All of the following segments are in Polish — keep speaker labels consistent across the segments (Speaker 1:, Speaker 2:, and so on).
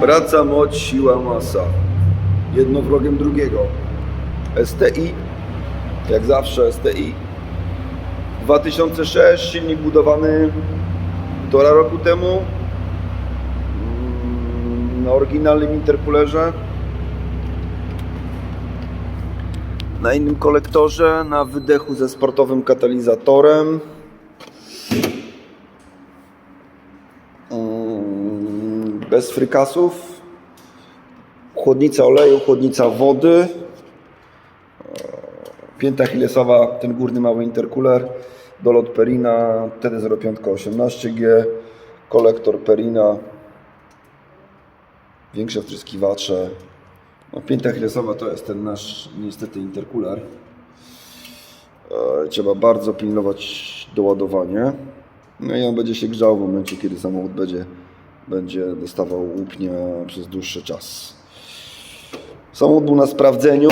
Speaker 1: Praca, moc, siła, masa. Jedno wrogiem drugiego. STI, jak zawsze STI. 2006, silnik budowany półtora roku temu mm, na oryginalnym interkulerze. Na innym kolektorze, na wydechu ze sportowym katalizatorem. Bez frykasów. Chłodnica oleju, chłodnica wody. Pięta Hillesowa, ten górny mały interkuler. Dolot Perina, TD05 18G. Kolektor Perina. Większe wtryskiwacze. No, pięta Hillesowa to jest ten nasz niestety interkuler. E, Trzeba bardzo pilnować doładowanie. No i on będzie się grzał w momencie, kiedy samochód będzie, będzie dostawał łupnia przez dłuższy czas. Samochód był na sprawdzeniu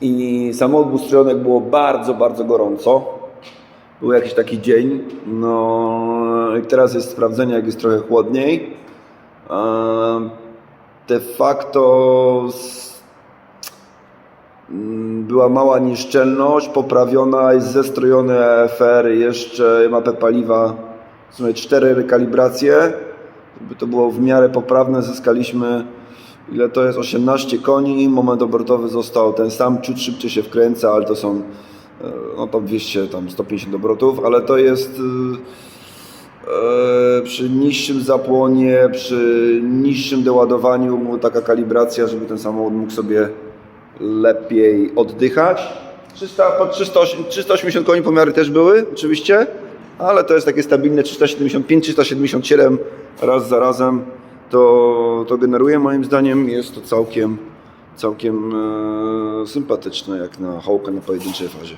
Speaker 1: i samochód jak było bardzo, bardzo gorąco. Był jakiś taki dzień. No i teraz jest sprawdzenie, jak jest trochę chłodniej. De facto mm, była mała nieszczelność, poprawiona, jest zestrojone EFR, jeszcze mapę paliwa, sumie cztery rekalibracje. Żeby to było w miarę poprawne, zyskaliśmy ile to jest 18 koni, moment obrotowy został ten sam, ciut szybciej się wkręca, ale to są e, no tam 200, tam 150 obrotów, ale to jest e, przy niższym zapłonie, przy niższym doładowaniu taka kalibracja, żeby ten samochód mógł sobie lepiej oddychać. 300, po 308, 380 koni pomiary też były, oczywiście, ale to jest takie stabilne 375, 377 raz za razem. To, to generuje moim zdaniem, jest to całkiem, całkiem e, sympatyczne jak na hołkę na pojedynczej fazie.